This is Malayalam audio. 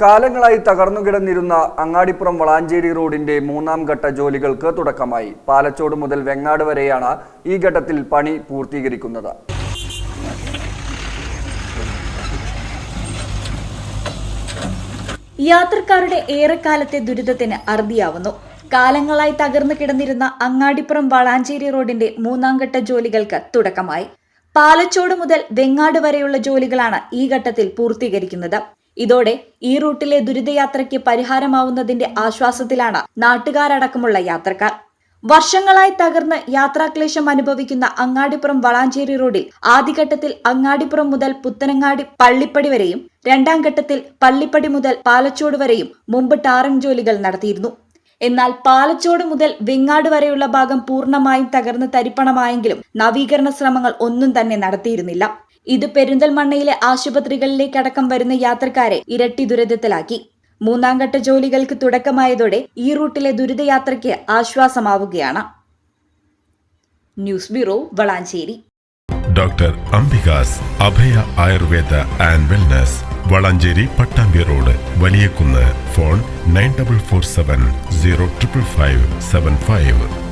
കാലങ്ങളായി തകർന്നുകിടന്നിരുന്ന അങ്ങാടിപ്പുറം വളാഞ്ചേരി റോഡിന്റെ മൂന്നാം ഘട്ട ജോലികൾക്ക് തുടക്കമായി. പാലച്ചോട് മുതൽ വെങ്ങാട് വരെയാണ് ഈ ഘട്ടത്തിൽ പണി പൂർത്തീകരിക്കുന്നത്. യാത്രക്കാരുടെ ഏറെക്കാലത്തെ ദുരിതത്തിന് അറുതിയാവുന്നു. കാലങ്ങളായി തകർന്നു കിടന്നിരുന്ന അങ്ങാടിപ്പുറം വളാഞ്ചേരി റോഡിന്റെ മൂന്നാം ഘട്ട ജോലികൾക്ക് തുടക്കമായി. പാലച്ചോട് മുതൽ വെങ്ങാട് വരെയുള്ള ജോലികളാണ് ഈ ഘട്ടത്തിൽ പൂർത്തീകരിക്കുന്നത്. ഇതോടെ ഈ റൂട്ടിലെ ദുരിതയാത്രയ്ക്ക് പരിഹാരമാവുന്നതിന്റെ ആശ്വാസത്തിലാണ് നാട്ടുകാരടക്കമുള്ള യാത്രക്കാർ. വർഷങ്ങളായി തകർന്ന് യാത്രാക്ലേശം അനുഭവിക്കുന്ന അങ്ങാടിപ്പുറം വളാഞ്ചേരി റോഡിൽ ആദ്യഘട്ടത്തിൽ അങ്ങാടിപ്പുറം മുതൽ പുത്തനങ്ങാടി പള്ളിപ്പടി വരെയും രണ്ടാം ഘട്ടത്തിൽ പള്ളിപ്പടി മുതൽ പാലച്ചോട് വരെയും മുമ്പ് ടാറിംഗ് ജോലികൾ നടത്തിയിരുന്നു. എന്നാൽ പാലച്ചോട് മുതൽ വെങ്ങാട് വരെയുള്ള ഭാഗം പൂർണമായും തകർന്ന് തരിപ്പണമായെങ്കിലും നവീകരണ ശ്രമങ്ങൾ ഒന്നും തന്നെ നടത്തിയിരുന്നില്ല. ഇത് പെരിന്തൽമണ്ണയിലെ ആശുപത്രികളിലേക്കടക്കം വരുന്ന യാത്രക്കാരെ ഇരട്ടി ദുരിതത്തിലാക്കി. മൂന്നാം ഘട്ട ജോലികൾക്ക് തുടക്കമായതോടെ ഈ റൂട്ടിലെ ദുരിതയാത്രയ്ക്ക് ആശ്വാസമാവുകയാണ്. News bureau Valanchery. Doctor Ambikas Abhaya Ayurveda and wellness Valanchery Pattambi road Valiyakunnu phone nine double four seven zero triple five seven five.